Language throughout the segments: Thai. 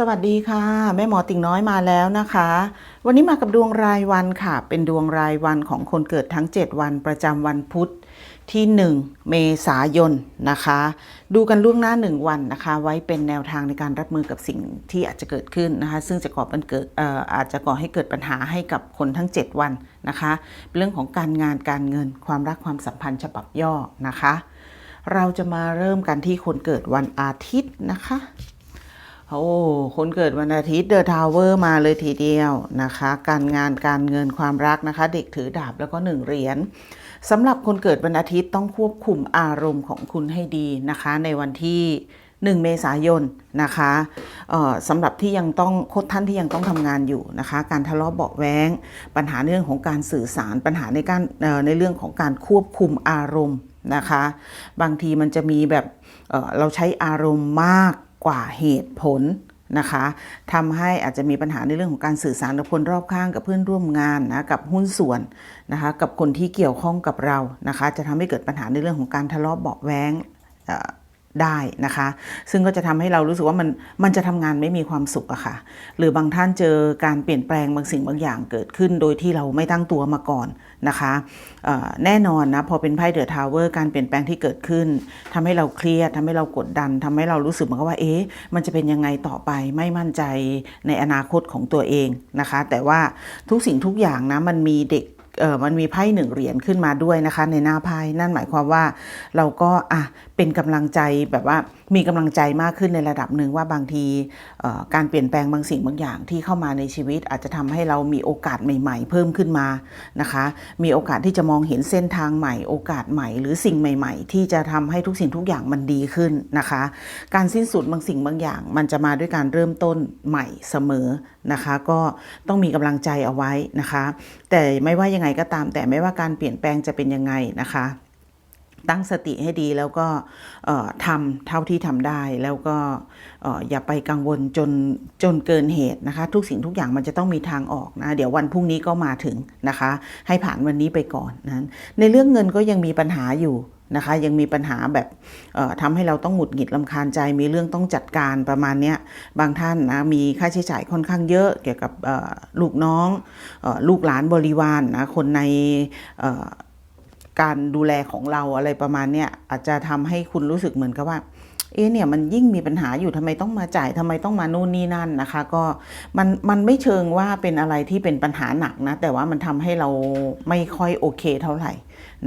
สวัสดีค่ะ แม่หมอติ่งน้อยมาแล้วนะคะ วันนี้มากับดวงรายวันค่ะ เป็นดวงรายวันของคนเกิดทั้ง 7 วันประจำวันพุธที่ 1 เมษายนนะคะ ดูกันล่วงหน้า 1 วันนะคะ ไว้เป็นแนวทางในการรับมือกับสิ่งที่อาจจะเกิดขึ้นนะคะ ซึ่งจะก่อเปัญเกิดออาจจะก่อให้เกิดปัญหาให้กับคนทั้ง 7 วันนะคะเเรื่องของการงานการเงินความรักความสัมพันธ์ฉบับย่อนะคะ เราจะมาเริ่มกันที่คนเกิดวันอาทิตย์นะคะ โอ้คนเกิดวันอาทิตย์เดอะทาวเวอร์มาเลยทีเดียวนะคะ การงานการเงินความรักนะคะ เด็กถือดาบแล้วก็หนึ่งเหรียญสำหรับคนเกิดวันอาทิตย์ต้องควบคุมอารมณ์ของคุณให้ดีนะคะ ในวันที่1เมษายนนะคะสำหรับที่ยังต้องโคตรท่านที่ยังต้องทำงานอยู่นะคะ การทะเลาะเบาแว้งปัญหาเรื่องของการสื่อสารปัญหาในการเอ่อในเรื่องของการควบคุมอารมณ์นะคะ บางทีมันจะมีแบบเเราใช้อารมณ์มาก กว่าเหตุผลนะคะทำให้อาจจะมีปัญหาในเรื่องของการสื่อสารกับคนรอบข้างกับเพื่อนร่วมงานนะกับหุ้นส่วนนะคะกับคนที่เกี่ยวข้องกับเรานะคะจะทำให้เกิดปัญหาในเรื่องของการทะเลาะเบาะแว้ง ได้นะคะ ซึ่งก็จะทำให้เรารู้สึกว่ามันมันจะทำงานไม่มีความสุขอะค่ะ หรือบางท่านเจอการเปลี่ยนแปลงบางสิ่งบางอย่างเกิดขึ้น โดยที่เราไม่ตั้งตัวมาก่อนนะคะแน่นอนนะพอเป็นไพ่เดอะทาวเวอร์การเปลี่ยนแปลงที่เกิดขึ้นทำให้เราเครียดทำให้เรากดดันทำให้เรารู้สึกเหมือนกับว่าเอ๊ะมันจะเป็นยังไงต่อไปไม่มั่นใจในอนาคตของตัวเองนะคะ แต่ว่าทุกสิ่งทุกอย่างนะมันมีเด็กเออมันมีไพ่หนึ่งเหรียญขึ้นมาด้วยนะคะ ในหน้าไพ่นั่นหมายความว่าเราก็อะ เป็นกำลังใจแบบว่ามีกำลังใจมากขึ้นในระดับหนึ่งว่าบางทีการเปลี่ยนแปลงบางสิ่งบางอย่างที่เข้ามาในชีวิต อาจจะทำให้เรามีโอกาสใหม่ ๆ เพิ่มขึ้นมานะคะ มีโอกาสที่จะมองเห็นเส้นทางใหม่ โอกาสใหม่ หรือสิ่งใหม่ ๆ ที่จะทำให้ทุกสิ่งทุกอย่างมันดีขึ้นนะคะ การสิ้นสุดบางสิ่งบางอย่าง มันจะมาด้วยการเริ่มต้นใหม่เสมอนะคะ ก็ต้องมีกำลังใจเอาไว้นะคะ แต่ไม่ว่ายังไงก็ตาม แต่ไม่ว่าการเปลี่ยนแปลงจะเป็นยังไงนะคะ ตั้งสติให้ดีแล้วก็ทำเท่าที่ทำได้แล้วก็อย่าไปกังวลจนจนเกินเหตุนะคะ ทุกสิ่งทุกอย่างมันจะต้องมีทางออกนะเดี๋ยววันพรุ่งนี้ก็มาถึงนะคะ ให้ผ่านวันนี้ไปก่อนนะในเรื่องเงินก็ยังมีปัญหาอยู่นะคะยังมีปัญหาแบบเอ่อทำให้เราต้องหงุดหงิดลำคาญใจ มีเรื่องต้องจัดการประมาณนี้บางท่านนะมีค่าใช้จ่ายค่อนข้างเยอะเกี่ยวกับลูกน้องออลูกหลานบริวารนนะคนใน การดูแลของเราอะไรประมาณเนี้ยอาจจะทำให้คุณรู้สึกเหมือนกับว่าเอ๊ะเนี่ยมันยิ่งมีปัญหาอยู่ทำไมต้องมาจ่ายทำไมต้องมานู่นนี่นั่นนะคะ ก็มันมันไม่เชิงว่าเป็นอะไรที่เป็นปัญหาหนักนะ แต่ว่ามันทำให้เราไม่ค่อยโอเคเท่าไหร่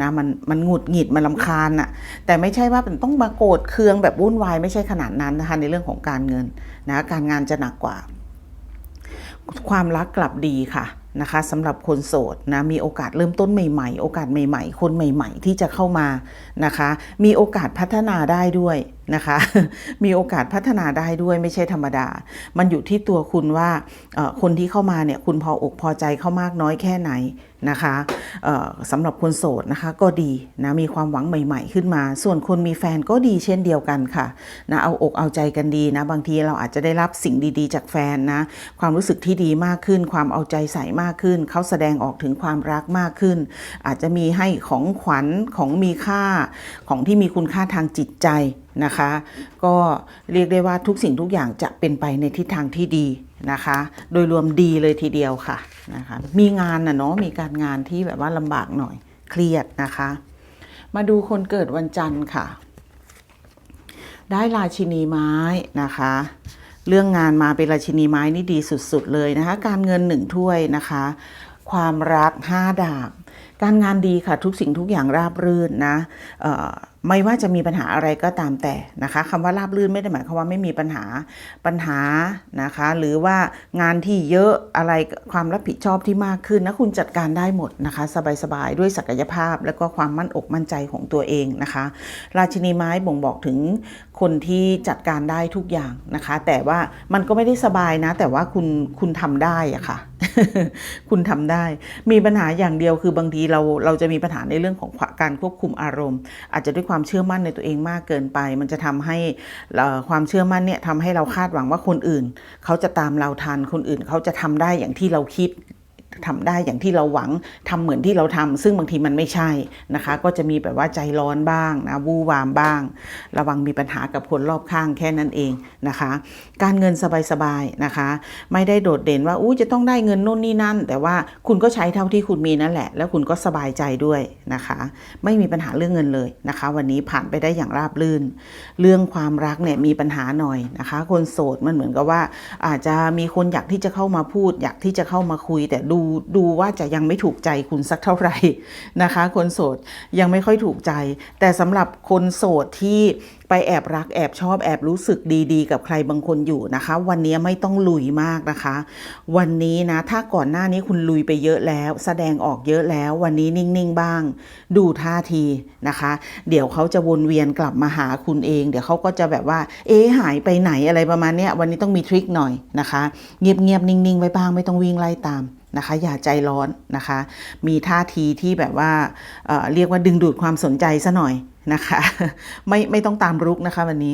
นะมันมันหงุดหงิดมันลำคาญอะแต่ไม่ใช่ว่าเป็นต้องมาโกรธเคืองแบบวุ่นวายไม่ใช่ขนาดนั้นนะคะในเรื่องของการเงินนะการงานจะหนักกว่า ความรักกลับดีค่ะ นะคะสำหรับคนโสดนะมีโอกาสเริ่มต้นใหม่ๆ โอกาสใหม่ ๆ คนใหม่ ๆ ที่จะเข้ามานะคะ มีโอกาสพัฒนาได้ด้วย นะคะ มีโอกาสพัฒนาได้ด้วยไม่ใช่ธรรมดา มันอยู่ที่ตัวคุณว่าคนที่เข้ามาเนี่ยคุณพออกพอใจเขามากน้อยแค่ไหนนะคะสำหรับคนโสดนะคะก็ดีนะมีความหวังใหม่ๆขึ้นมา ส่วนคนมีแฟนก็ดีเช่นเดียวกันค่ะนะเอาอกเอาใจกันดีนะบางทีเราอาจจะได้รับสิ่งดีๆ จากแฟนนะความรู้สึกที่ดีมากขึ้น ความเอาใจใส่มากขึ้น เขาแสดงออกถึงความรักมากขึ้น อาจจะมีให้ของขวัญของมีค่าของที่มีคุณค่าทางจิตใจ นะคะ ก็เรียกได้ว่าทุกสิ่งทุกอย่างจะเป็นไปในทิศทางที่ดีนะคะ โดยรวมดีเลยทีเดียวค่ะนะคะมีงานนะเนาะมีการงานที่แบบว่าลำบากหน่อยเครียดนะคะ มาดูคนเกิดวันจันทร์ค่ะ ได้ราชินีไม้นะคะเรื่องงานมาเป็นราชินีไม้นี่ดีสุด ๆ เลยนะคะ การเงินหนึ่งถ้วยนะคะ ความรักห้าดาบ การงานดีค่ะทุกสิ่งทุกอย่างราบรื่นนะ ไม่ว่าจะมีปัญหาอะไรก็ตามแต่นะคะคำว่าราบรื่นไม่ได้หมายความว่าไม่มีปัญหาปัญหานะคะ หรือว่างานที่เยอะอะไรความรับผิดชอบที่มากขึ้นนะคุณจัดการได้หมดนะคะ สบายๆ ด้วยศักยภาพ แล้วก็ความมั่นอกมั่นใจของตัวเองนะคะ ราชินีไม้บ่งบอกถึงคนที่จัดการได้ทุกอย่างนะคะ แต่ว่ามันก็ไม่ได้สบายนะ แต่ว่าคุณคุณทำได้อะค่ะ คุณทำได้ มีปัญหาอย่างเดียวคือบางทีเราเราจะมีปัญหาในเรื่องของการควบคุมอารมณ์ อาจจะด้วยความเชื่อมั่นในตัวเองมากเกินไป มันจะทำให้ความเชื่อมั่นเนี่ยทำให้เราคาดหวังว่าคนอื่น เขาจะตามเราทันคนอื่น เขาจะทำได้อย่างที่เราคิด ทำได้อย่างที่เราหวังทำเหมือนที่เราทำซึ่งบางทีมันไม่ใช่นะคะ ก็จะมีแบบว่าใจร้อนบ้างนะวู่วามบ้าง ระวังมีปัญหากับคนรอบข้างแค่นั้นเองนะคะ การเงินสบายๆนะคะ ไม่ได้โดดเด่นว่าอู้จะต้องได้เงินนู่นนี่นั่น แต่ว่าคุณก็ใช้เท่าที่คุณมีนั่นแหละ แล้วคุณก็สบายใจด้วยนะคะ ไม่มีปัญหาเรื่องเงินเลยนะคะ วันนี้ผ่านไปได้อย่างราบรื่น เรื่องความรักเนี่ยมีปัญหาหน่อยนะคะ คนโสดมันเหมือนกับว่า อาจจะมีคนอยากที่จะเข้ามาพูด อยากที่จะเข้ามาคุยแต่ดูดูว่าจะยังไม่ถูกใจคุณสักเท่าไหร่นะคะ คนโสดยังไม่ค่อยถูกใจ แต่สำหรับคนโสดที่ไปแอบรักแอบชอบแอบรู้สึกดีๆ กับใครบางคนอยู่นะคะ วันนี้ไม่ต้องลุยมากนะคะ วันนี้นะถ้าก่อนหน้านี้คุณลุยไปเยอะแล้ว แสดงออกเยอะแล้ว วันนี้นิ่งๆบ้าง ดูท่าทีนะคะ เดี๋ยวเขาจะวนเวียนกลับมาหาคุณเอง เดี๋ยวเขาก็จะแบบว่า เอ๊หายไปไหนอะไรประมาณนี้วันนี้ต้องมีทริคหน่อยนะคะ เงียบๆนิ่งๆไว้บ้างไม่ต้องวิ่งไล่ตาม นะคะอย่าใจร้อนนะคะ มีท่าทีที่แบบว่าเเรียกว่าดึงดูดความสนใจซะหน่อยนะคะ ไม่ไม่ต้องตามรุกนะคะวันนี้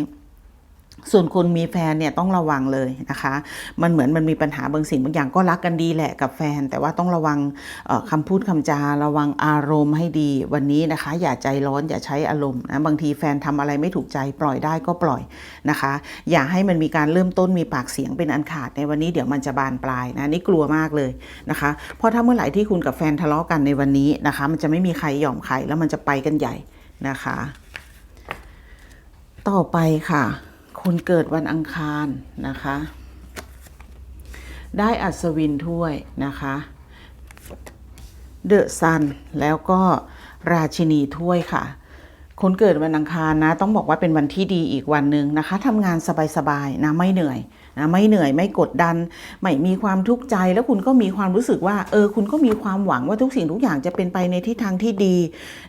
ส่วนคนมีแฟนเนี่ยต้องระวังเลยนะคะ มันเหมือนมันมีปัญหาบางสิ่งบางอย่างก็รักกันดีแหละกับแฟน แต่ว่าต้องระวังเอ่อคำพูดคำจาระวังอารมณ์ให้ดีวันนี้นะคะ อย่าใจร้อนอย่าใช้อารมณ์นะบางทีแฟนทำอะไรไม่ถูกใจปล่อยได้ก็ปล่อยนะคะ อย่าให้มันมีการเริ่มต้นมีปากเสียงเป็นอันขาดในวันนี้เดี๋ยวมันจะบานปลายนะนี่กลัวมากเลยนะคะ เพราะถ้าเมื่อไหร่ที่คุณกับแฟนทะเลาะกันในวันนี้นะคะ มันจะไม่มีใครยอมใครแล้วมันจะไปกันใหญ่นะคะ ต่อไปค่ะ คุณเกิดวันอังคารนะคะ ได้อัศวินถ้วยนะคะเดอะซันแล้วก็ราชินีถ้วยค่ะ คนเกิดวันอังคารนะ ต้องบอกว่าเป็นวันที่ดีอีกวันหนึ่งนะคะทำงานสบายๆนะไม่เหนื่อย นะไม่เหนื่อยไม่กดดัน ไม่มีความทุกข์ใจ แล้วคุณก็มีความรู้สึกว่าเออคุณก็มีความหวังว่าทุกสิ่งทุกอย่างจะเป็นไปในทิศทางที่ดี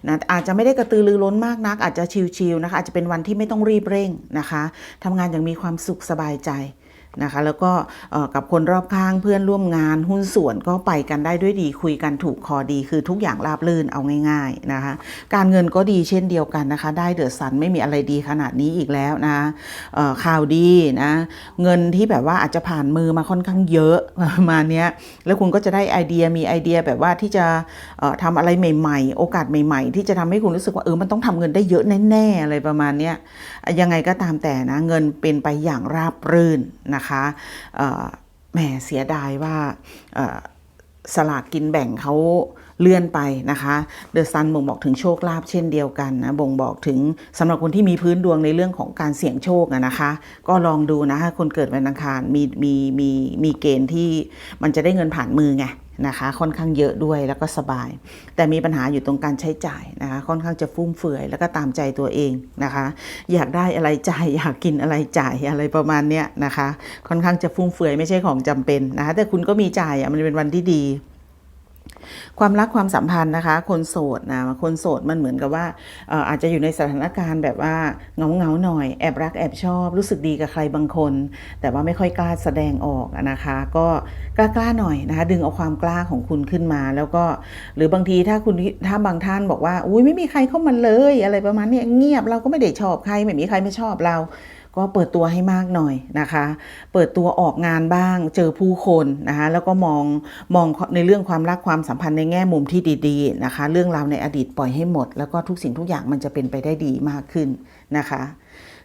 นะอาจจะไม่ได้กระตือรือร้นมากนัก อาจจะชิลๆนะคะอาจจะเป็นวันที่ไม่ต้องรีบเร่งนะคะทำงานอย่างมีความสุขสบายใจ นะคะแล้วก็กับคนรอบข้างเพื่อนร่วมงานหุ้นส่วนก็ไปกันได้ด้วยดีคุยกันถูกคอดี คือทุกอย่างราบรื่นเอาง่ายๆนะคะการเงินก็ดีเช่นเดียวกันนะคะ ได้เดือดสันไม่มีอะไรดีขนาดนี้อีกแล้วนะเอ่อข่าวดีนะเงินที่แบบว่าอาจจะผ่านมือมาค่อนข้างเยอะประมาณเนี้ยแล้วคุณก็จะได้ไอเดียมีไอเดียแบบว่าที่จะเอ่อทำอะไรใหม่ ๆ โอกาสใหม่ ๆ ที่จะทำให้คุณรู้สึกว่าเออมันต้องทำเงินได้เยอะแน่ๆอะไรประมาณเนี้ ยังไงก็ตามแต่นะเงินเป็นไปอย่างราบรื่นนะคะแหมเสียดายว่าสลากกินแบ่งเขาเลื่อนไปนะคะเดอะซันบ่งบอกถึงโชคลาภเช่นเดียวกันนะบ่งบอกถึงสำหรับคนที่มีพื้นดวงในเรื่องของการเสี่ยงโชคนะคะ ก็ลองดูนะคะคนเกิดวันอังคารมีมีมีมีเกณฑ์ที่มันจะได้เงินผ่านมือไง นะคะค่อนข้างเยอะด้วยแล้วก็สบาย แต่มีปัญหาอยู่ตรงการใช้จ่ายนะคะค่อนข้างจะฟุ่มเฟือยแล้วก็ตามใจตัวเองนะคะ อยากได้อะไรจ่ายอยากกินอะไรจ่ายอะไรประมาณเนี้ยนะคะ ค่อนข้างจะฟุ่มเฟือยไม่ใช่ของจำเป็นนะคะแต่คุณก็มีจ่ายอะมันเป็นวันที่ดี ความรักความสัมพันธ์นะคะ คนโสดนะคนโสดมันเหมือนกับว่าอาจจะอยู่ในสถานการณ์แบบว่าเงาเงาหน่อยแอบรักแอบชอบ รู้สึกดีกับใครบางคน แต่ว่าไม่ค่อยกล้าแสดงออกนะคะ ก็กล้าๆหน่อยนะคะ ดึงเอาความกล้าของคุณขึ้นมา แล้วก็หรือบางทีถ้าคุณถ้าบางท่านบอกว่าอุ้ยไม่มีใครเข้ามาเลย อะไรประมาณนี้เงียบเราก็ไม่ได้ชอบใครไม่มีใครไม่ชอบเรา ก็เปิดตัวให้มากหน่อยนะคะ เปิดตัวออกงานบ้าง เจอผู้คนนะคะแล้วก็มองมองในเรื่องความรักความสัมพันธ์ในแง่มุมที่ดีๆนะคะ เรื่องราวในอดีตปล่อยให้หมด แล้วก็ทุกสิ่งทุกอย่างมันจะเป็นไปได้ดีมากขึ้นนะคะ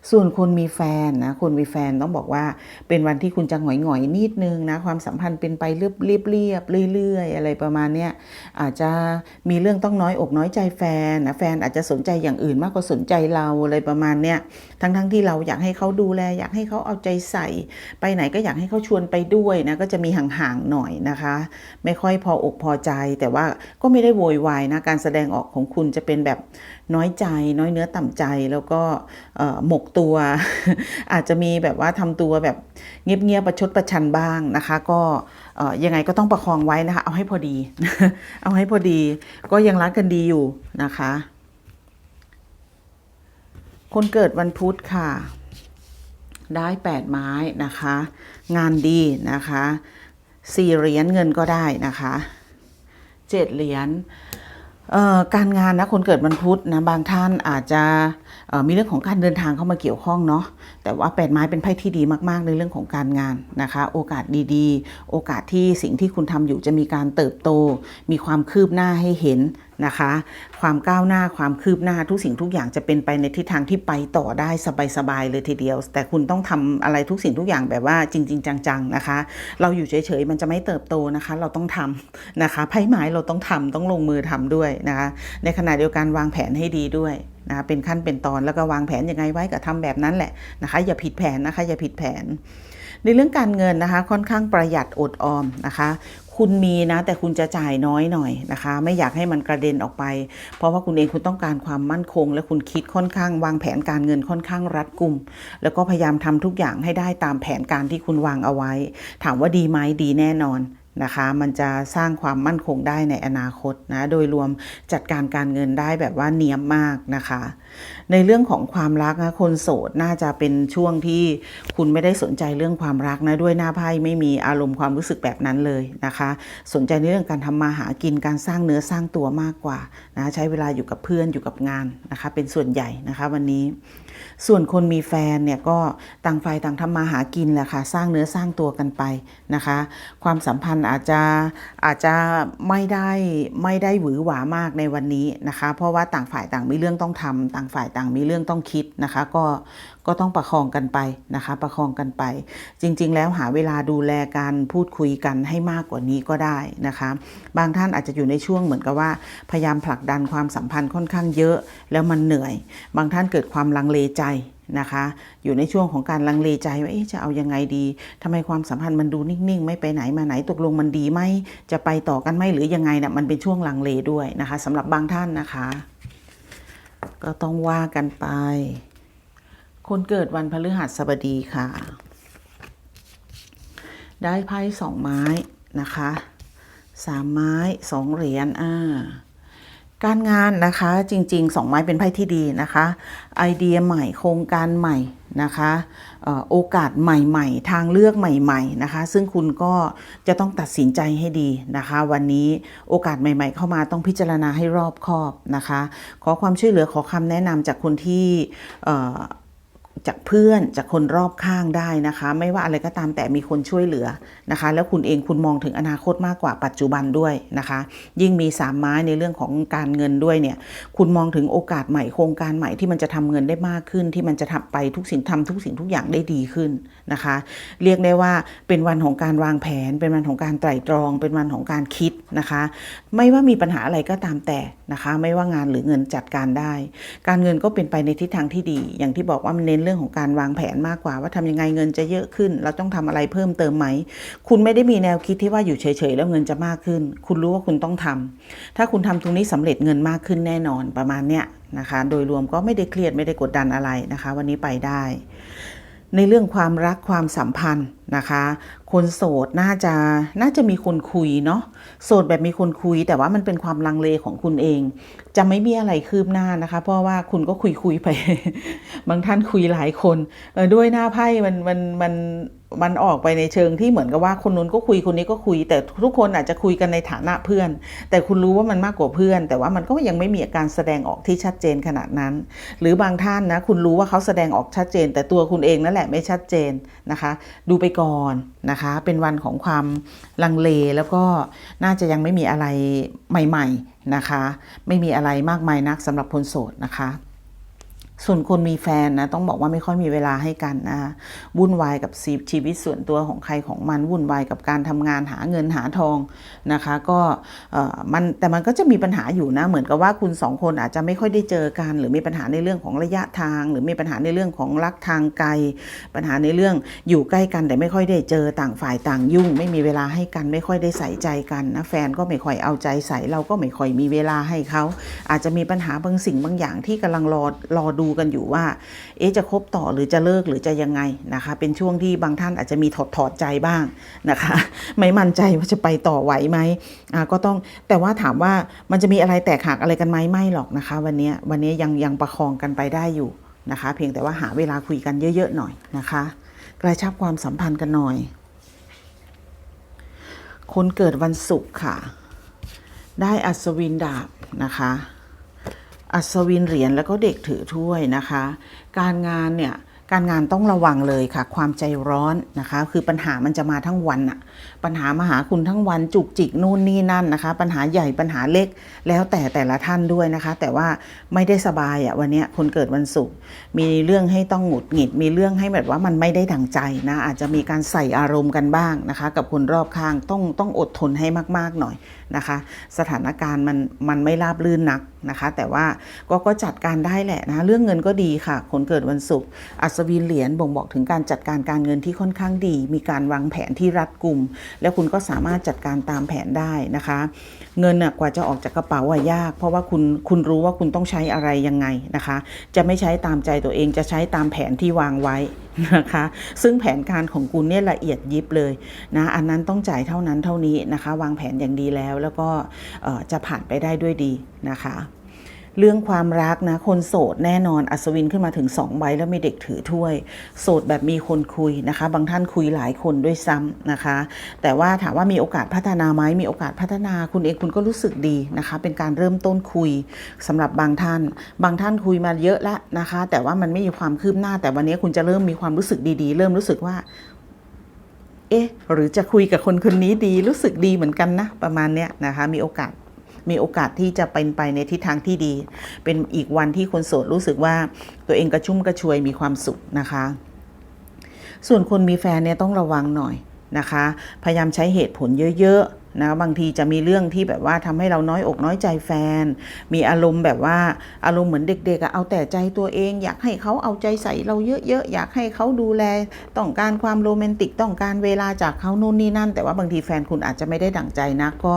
ส่วนคนมีแฟนนะคนมีแฟนต้องบอกว่า เป็นวันที่คุณจะหงอยหงอยนิดนึงนะความสัมพันธ์เป็นไปเรียบเรียบเรียบเรื่อยๆ อะไรประมาณเนี้ยอาจจะมีเรื่องต้องน้อยอกน้อยใจแฟนนะแฟนอาจจะสนใจอย่างอื่นมากกว่าสนใจเราอะไรประมาณเนี้ยทั้งๆทที่เราอยากให้เขาดูแล อยากให้เขาเอาใจใส่ ไปไหนก็อยากให้เขาชวนไปด้วยนะก็จะมีห่างๆหน่อยนะคะ ไม่ค่อยพออกพอใจแต่ว่าก็ไม่ได้โวยวายนะการแสดงออกของคุณจะเป็นแบบ น้อยใจ น้อยเนื้อต่ำใจแล้วก็หมกตัว อาจจะมีแบบว่าทำตัวแบบเงียบๆประชดประชันบ้างนะคะ ก็ยังไงก็ต้องประคองไว้นะคะ เอาให้พอดี เอาให้พอดี ก็ยังรักกันดีอยู่นะคะ คนเกิดวันพุธค่ะ ได้แปดไม้นะคะ งานดีนะคะสี่เหรียญเงินก็ได้นะคะเจ็ดเหรียญ การงานนะคนเกิดวันพุธนะบางท่านอาจจะมีเรื่องของการเดินทางเข้ามาเกี่ยวข้องเนาะแต่ว่าแปดไม้เป็นไพ่ที่ดีมากๆ ในเรื่องของการงานนะคะ โอกาสดีๆ โอกาสที่สิ่งที่คุณทำอยู่จะมีการเติบโต มีความคืบหน้าให้เห็น นะคะ ความก้าวหน้าความคืบหน้าทุกสิ่งทุกอย่างจะเป็นไปในทิศทางที่ไปต่อได้สบายๆเลยทีเดียว แต่คุณต้องทำอะไรทุกสิ่งทุกอย่างแบบว่าจริง ๆ จังๆนะคะ เราอยู่เฉยๆมันจะไม่เติบโตนะคะ เราต้องทำนะคะไพ่ไม้เราต้องทำต้องลงมือทำด้วยนะคะ ในขณะเดียวกันวางแผนให้ดีด้วยนะเป็นขั้นเป็นตอนแล้วก็วางแผนยังไงไว้ก็ทำแบบนั้นแหละนะคะ อย่าผิดแผนนะคะ อย่าผิดแผน ในเรื่องการเงินนะคะ ค่อนข้างประหยัดอดออมนะคะ คุณมีนะ แต่คุณจะจ่ายน้อยหน่อยนะคะ ไม่อยากให้มันกระเด็นออกไป เพราะว่าคุณเองคุณต้องการความมั่นคง และคุณคิดค่อนข้างวางแผนการเงินค่อนข้างรัดกุม แล้วก็พยายามทำทุกอย่างให้ได้ตามแผนการที่คุณวางเอาไว้ ถามว่าดีไหมดีแน่นอน นะคะ มันจะสร้างความมั่นคงได้ในอนาคตนะ โดยรวมจัดการการเงินได้แบบว่าเนียมมากนะคะ ในเรื่องของความรักนะ คนโสดน่าจะเป็นช่วงที่คุณไม่ได้สนใจเรื่องความรักนะ ด้วยหน้าไพ่ไม่มีอารมณ์ความรู้สึกแบบนั้นเลยนะคะ สนใจในเรื่องการทำมาหากินการสร้างเนื้อสร้างตัวมากกว่านะใช้เวลาอยู่กับเพื่อนอยู่กับงานนะคะ เป็นส่วนใหญ่นะคะวันนี้ ส่วนคนมีแฟนเนี่ยก็ต่างฝ่ายต่างทำมาหากินแหละค่ะสร้างเนื้อสร้างตัวกันไปนะคะ ความสัมพันธ์อาจจะอาจจะไม่ได้ไม่ได้หวือหวามากในวันนี้นะคะ เพราะว่าต่างฝ่ายต่างมีเรื่องต้องทำต่างฝ่ายต่างมีเรื่องต้องคิดนะคะ ก็ก็ต้องประคองกันไปนะคะ ประคองกันไป จริง ๆ แล้วหาเวลาดูแลกันพูดคุยกันให้มากกว่านี้ก็ได้นะคะ บางท่านอาจจะอยู่ในช่วงเหมือนกับว่า พยายามผลักดันความสัมพันธ์ค่อนข้างเยอะ แล้วมันเหนื่อย บางท่านเกิดความลังเลใจ นะคะ อยู่ในช่วงของการลังเลใจว่าจะเอายังไงดีทำไมความสัมพันธ์มันดูนิ่ง ๆ ไม่ไปไหนมาไหนตกลงมันดีไหมจะไปต่อกันไหมหรือยังไงนะ่ะมันเป็นช่วงลังเลด้วยนะคะสำหรับบางท่านนะคะ ก็ต้องว่ากันไป คนเกิดวันพฤหัสบดีค่ะ ได้ไพ่สองไม้นะคะสามไม้สองเหรียญอ่า การงานนะคะจริงๆสองไม้เป็นไพ่ที่ดีนะคะ ไอเดียใหม่โครงการใหม่นะคะโอกาสใหม่ๆ ทางเลือกใหม่ๆนะคะ ซึ่งคุณก็จะต้องตัดสินใจให้ดีนะคะ วันนี้โอกาสใหม่ ๆ เข้ามาต้องพิจารณาให้รอบคอบนะคะ ขอความช่วยเหลือขอคำแนะนำจากคนที่ จากเพื่อนจากคนรอบข้างได้นะคะ ไม่ว่าอะไรก็ตามแต่มีคนช่วยเหลือนะคะ แล้วคุณเองคุณมองถึงอนาคตมากกว่าปัจจุบันด้วยนะคะ ยิ่งมีสามไม้ในเรื่องของการเงินด้วยเนี่ย คุณมองถึงโอกาสใหม่โครงการใหม่ที่มันจะทำเงินได้มากขึ้น ที่มันจะทำไปทุกสิ่งทำทุกสิ่งทุกอย่างได้ดีขึ้นนะคะ เรียกได้ว่าเป็นวันของการวางแผน เป็นวันของการไตร่ตรอง เป็นวันของการคิดนะคะ ไม่ว่ามีปัญหาอะไรก็ตามแต่นะคะ ไม่ว่างานหรือเงินจัดการได้ การเงินก็เป็นไปในทิศทางที่ดี อย่างที่บอกว่ามันเน้นเรื่องของการวางแผนมากกว่า ว่าทำยังไงเงินจะเยอะขึ้น เราต้องทำอะไรเพิ่มเติมไหม คุณไม่ได้มีแนวคิดที่ว่าอยู่เฉยๆ แล้วเงินจะมากขึ้น คุณรู้ว่าคุณต้องทำถ้าคุณทำตรงนี้สำเร็จเงินมากขึ้นแน่นอนประมาณเนี้ยนะคะ โดยรวมก็ไม่ได้เครียดไม่ได้กดดันอะไรนะคะ วันนี้ไปได้ ในเรื่องความรักความสัมพันธ์นะคะ คนโสดน่าจะน่าจะมีคนคุยเนาะโสดแบบมีคนคุย แต่ว่ามันเป็นความลังเลของคุณเองจะไม่มีอะไรคืบหน้านะคะ เพราะว่าคุณก็คุยคุยไป บางท่านคุยหลายคนด้วยหน้าไพ่มันมันมันมันออกไปในเชิงที่เหมือนกับว่าคนนู้นก็คุยคนนี้ก็คุย แต่ทุกคนอาจจะคุยกันในฐานะเพื่อน แต่คุณรู้ว่ามันมากกว่าเพื่อน แต่ว่ามันก็ยังไม่มีอาการแสดงออกที่ชัดเจนขนาดนั้น หรือบางท่านนะคุณรู้ว่าเขาแสดงออกชัดเจน แต่ตัวคุณเองนั่นแหละไม่ชัดเจนนะคะ ดูไปก่อนนะคะ เป็นวันของความลังเลแล้วก็น่าจะยังไม่มีอะไรใหม่ ๆ นะคะ ไม่มีอะไรมากมายนักสำหรับคนโสดนะคะ ส่วนคนมีแฟนนะต้องบอกว่าไม่ค่อยมีเวลาให้กันนะวุ่นวายกับชีวิตส่วนตัวของใครของมันวุ่นวายกับการทำงานหาเงินหาทองนะคะ ก็เอ่อมันแต่มันก็จะมีปัญหาอยู่นะเหมือนกับว่าคุณสองคนอาจจะไม่ค่อยได้เจอกัน หรือมีปัญหาในเรื่องของระยะทาง หรือมีปัญหาในเรื่องของรักทางไกล ปัญหาในเรื่องอยู่ใกล้กันแต่ไม่ค่อยได้เจอต่างฝ่ายต่างยุ่ง ไม่มีเวลาให้กันไม่ค่อยได้ใส่ใจกันนะแฟนก็ไม่ค่อยเอาใจใส่เราก็ไม่ค่อยมีเวลาให้เขาอาจจะมีปัญหาบางสิ่งบางอย่างที่กำลังรอรอดูกันอยู่ว่า เอ๊ะจะคบต่อหรือจะเลิกหรือจะยังไงนะคะ เป็นช่วงที่บางท่านอาจจะมีถอดถอดใจบ้างนะคะ ไม่มั่นใจว่าจะไปต่อไหวไหมอ่าก็ต้องแต่ว่าถามว่ามันจะมีอะไรแตกหักอะไรกันไหมไม่หรอกนะคะ วันนี้วันนี้ยังยังประคองกันไปได้อยู่นะคะ เพียงแต่ว่าหาเวลาคุยกันเยอะๆหน่อยนะคะ กระชับความสัมพันธ์กันหน่อย คนเกิดวันศุกร์ค่ะ ได้อัศวินดาบนะคะ อัศวินเหรียญแล้วก็เด็กถือถ้วยนะคะ การงานเนี่ยการงานต้องระวังเลยค่ะ ความใจร้อนนะคะ คือปัญหามันจะมาทั้งวันอะปัญหามาหาคุณทั้งวันจุกจิกนู่นนี่นั่นนะคะ ปัญหาใหญ่ปัญหาเล็กแล้วแต่แต่ละท่านด้วยนะคะ แต่ว่าไม่ได้สบายอะวันนี้คนเกิดวันศุกร์มีเรื่องให้ต้องหงุดหงิด มีเรื่องให้แบบว่ามันไม่ได้ดังใจนะอาจจะมีการใส่อารมณ์กันบ้างนะคะ กับคนรอบข้างต้องต้องอดทนให้มาก ๆหน่อยนะคะ สถานการณ์มันมันไม่ราบรื่นนักนะคะ แต่ว่าก็ก็จัดการได้แหละนะเรื่องเงินก็ดีค่ะ คนเกิดวันศุกร์อัศวินเหรียญบ่งบอกถึงการจัดการการเงินที่ค่อนข้างดี มีการวางแผนที่รัดกุมแล้วคุณก็สามารถจัดการตามแผนได้นะคะ เงินน่ะกว่าจะออกจากกระเป๋าอะยาก เพราะว่าคุณคุณรู้ว่าคุณต้องใช้อะไรยังไงนะคะ จะไม่ใช้ตามใจตัวเองจะใช้ตามแผนที่วางไว้นะคะ ซึ่งแผนการของคุณเนี่ยละเอียดยิบเลยนะอันนั้นต้องจ่ายเท่านั้นเท่านี้นะคะ วางแผนอย่างดีแล้วแล้วก็จะผ่านไปได้ด้วยดีนะคะ เรื่องความรักนะ คนโสดแน่นอนอัศวินขึ้นมาถึง2ใบแล้วมีเด็กถือถ้วย โสดแบบมีคนคุยนะคะ บางท่านคุยหลายคนด้วยซ้ำนะคะ แต่ว่าถามว่ามีโอกาสพัฒนาไหมมีโอกาสพัฒนาคุณเองคุณก็รู้สึกดีนะคะ เป็นการเริ่มต้นคุยสำหรับบางท่าน บางท่านคุยมาเยอะแล้วนะคะ แต่ว่ามันไม่มีความคืบหน้า แต่วันนี้คุณจะเริ่มมีความรู้สึกดีๆ เริ่มรู้สึกว่าเอ๊ะหรือจะคุยกับคนคนนี้ดีรู้สึกดีเหมือนกันนะ ประมาณเนี้ยนะคะ มีโอกาส มีโอกาสที่จะเป็นไปในทิศทางที่ดี เป็นอีกวันที่คนโสดรู้สึกว่าตัวเองกระชุ่มกระชวยมีความสุขนะคะ ส่วนคนมีแฟนเนี่ยต้องระวังหน่อยนะคะ พยายามใช้เหตุผลเยอะๆ นะบางทีจะมีเรื่องที่แบบว่าทำให้เราน้อยอกน้อยใจแฟน มีอารมณ์แบบว่าอารมณ์เหมือนเด็กๆเอาแต่ใจตัวเอง อยากให้เขาเอาใจใส่เราเยอะๆอยากให้เขาดูแลต้องการความโรแมนติกต้องการเวลาจากเขานู่นนี่นั่น แต่ว่าบางทีแฟนคุณอาจจะไม่ได้ดั่งใจนะก็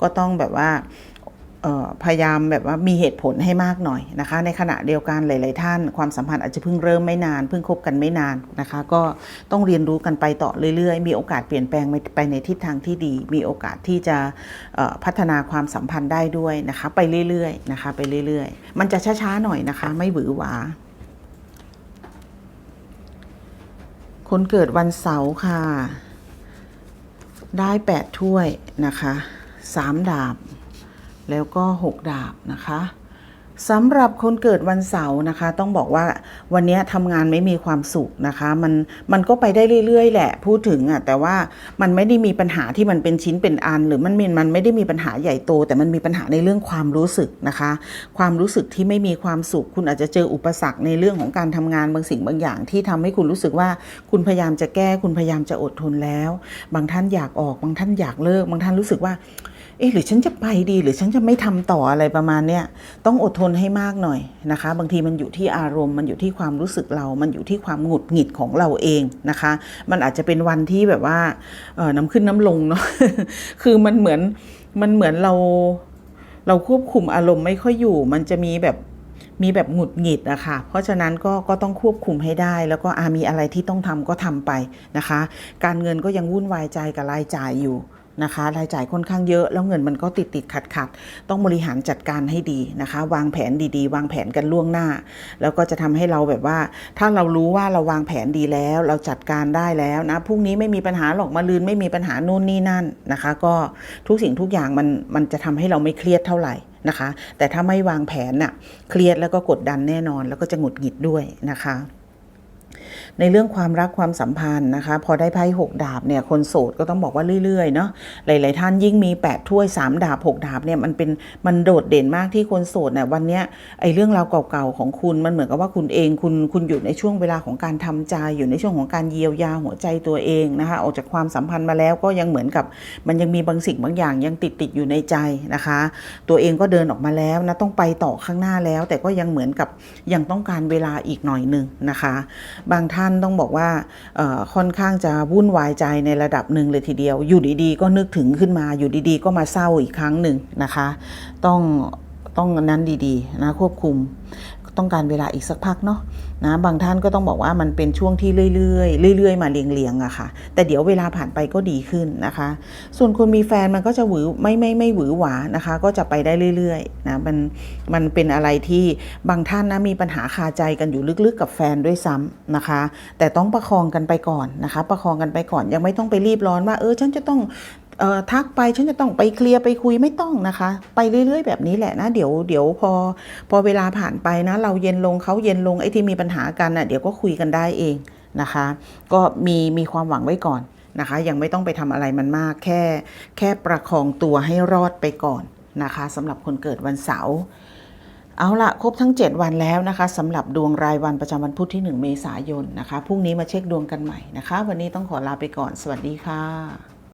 ก็ต้องแบบว่า พยายามแบบว่ามีเหตุผลให้มากหน่อยนะคะ ในขณะเดียวกันหลาย ๆ ท่านความสัมพันธ์อาจจะเพิ่งเริ่มไม่นานเพิ่งคบกันไม่นานนะคะ ก็ต้องเรียนรู้กันไปต่อเรื่อย ๆ มีโอกาสเปลี่ยนแปลงไปในทิศทางที่ดี มีโอกาสที่จะพัฒนาความสัมพันธ์ได้ด้วยนะคะ ไปเรื่อย ๆ นะคะ ไปเรื่อย ๆ มันจะช้า ๆ หน่อยนะคะ ไม่หวือหวาคนเกิดวันเสาร์ค่ะ ได้แปดถ้วยนะคะสามดาบ แล้วก็ 6 ดาบนะคะสำหรับคนเกิดวันเสาร์นะคะ ต้องบอกว่าวันนี้ทำงานไม่มีความสุขนะคะ มันมันก็ไปได้เรื่อย ๆ แหละพูดถึงอะแต่ว่ามันไม่ได้มีปัญหาที่มันเป็นชิ้นเป็นอัน หรือมันมีมันไม่ได้มีปัญหาใหญ่โต แต่มันมีปัญหาในเรื่องความรู้สึกนะคะ ความรู้สึกที่ไม่มีความสุข คุณอาจจะเจออุปสรรคในเรื่องของการทำงานบางสิ่งบางอย่าง ที่ทำให้คุณรู้สึกว่าคุณพยายามจะแก้คุณพยายามจะอดทนแล้ว บางท่านอยากออกบางท่านอยากเลิก บางท่านรู้สึกว่า เอ๊ะหรือฉันจะไปดีหรือฉันจะไม่ทำต่ออะไรประมาณเนี้ยต้องอดทนให้มากหน่อยนะคะ บางทีมันอยู่ที่อารมณ์มันอยู่ที่ความรู้สึกเรา มันอยู่ที่ความหงุดหงิดของเราเองนะคะ มันอาจจะเป็นวันที่แบบว่าเออน้ำขึ้นน้ำลงเนาะคือมันเหมือนมันเหมือนเราเราควบคุมอารมณ์ไม่ค่อยอยู่ มันจะมีแบบมีแบบหงุดหงิดอะค่ะ เพราะฉะนั้นก็ก็ต้องควบคุมให้ได้ แล้วก็อามีอะไรที่ต้องทำก็ทำไปนะคะ การเงินก็ยังวุ่นวายใจกับรายจ่ายอยู่ นะคะรายจ่ายค่อนข้างเยอะ แล้วเงินมันก็ติดติดขัดขัดต้องบริหารจัดการให้ดีนะคะ วางแผนดีๆ วางแผนกันล่วงหน้า แล้วก็จะทำให้เราแบบว่า ถ้าเรารู้ว่าเราวางแผนดีแล้ว เราจัดการได้แล้วนะพรุ่งนี้ไม่มีปัญหาหรอกมาลืนไม่มีปัญหานู่นนี่นั่นนะคะ ก็ทุกสิ่งทุกอย่างมันมันจะทำให้เราไม่เครียดเท่าไหร่นะคะ แต่ถ้าไม่วางแผนน่ะเครียดแล้วก็กดดันแน่นอน แล้วก็จะหงุดหงิดด้วยนะคะ ในเรื่องความรักความสัมพันธ์นะคะ พอได้ไพ่หกดาบเนี่ยคนโสดก็ต้องบอกว่าเรื่อยๆเนาะหลายๆท่านยิ่งมีแปดถ้วยสามดาบหกดาบเนี่ยมันเป็นมันโดดเด่นมากที่คนโสดเนี่ยวันเนี้ยไอ้เรื่องราวเก่าๆของคุณมันเหมือนกับว่าคุณเองคุณคุณอยู่ในช่วงเวลาของการทำใจอยู่ในช่วงของการเยียวยาหัวใจตัวเองนะคะออกจากความสัมพันธ์มาแล้วก็ยังเหมือนกับมันยังมีบางสิ่งบางอย่างยังติดติดอยู่ในใจนะคะ ตัวเองก็เดินออกมาแล้วนะต้องไปต่อข้างหน้าแล้ว แต่ก็ยังเหมือนกับยังต้องการเวลาอีกหน่อยหนึ่งนะคะ บางท่านานต้องบอกว่าค่อนข้างจะวุ่นวายใจในระดับหนึ่งเลยทีเดียว อยู่ดีๆ ก็นึกถึงขึ้นมาอยู่ดีๆ ก็มาเศร้าอีกครั้งหนึ่งนะคะ ต้องต้องนั้นดีๆนะควบคุม ต้องการเวลาอีกสักพักเนาะนะบางท่านก็ต้องบอกว่ามันเป็นช่วงที่เรื่อยๆเรื่อยๆ มาเรียงๆอะค่ะ แต่เดี๋ยวเวลาผ่านไปก็ดีขึ้นนะคะ ส่วนคนมีแฟนมันก็จะหวือไม่ไม่ไม่หวือหวานะคะ ก็จะไปได้เรื่อยๆนะมันมันเป็นอะไรที่บางท่านนะมีปัญหาคาใจกันอยู่ลึกๆกับแฟนด้วยซ้ำนะคะ แต่ต้องประคองกันไปก่อนนะคะ ประคองกันไปก่อนยังไม่ต้องไปรีบร้อนว่าเออฉันจะต้อง ทักไปฉันจะต้องไปเคลียร์ไปคุยไม่ต้องนะคะ ไปเรื่อย ๆ แบบนี้แหละนะเดี๋ยวเดี๋ยวพอพอเวลาผ่านไปนะ เราเย็นลงเขาเย็นลงไอ้ที่มีปัญหากันน่ะเดี๋ยวก็คุยกันได้เองนะคะ ก็มีมีความหวังไว้ก่อนนะคะ ยังไม่ต้องไปทำอะไรมันมากแค่ แค่ประคองตัวให้รอดไปก่อนนะคะสำหรับคนเกิดวันเสาร์เอาละครบทั้ง 7 วันแล้วนะคะสำหรับดวงรายวันประจำวันพุธที่ 1 เมษายนนะคะพรุ่งนี้มาเช็คดวงกันใหม่นะคะ วันนี้ต้องขอลาไปก่อน สวัสดีค่ะ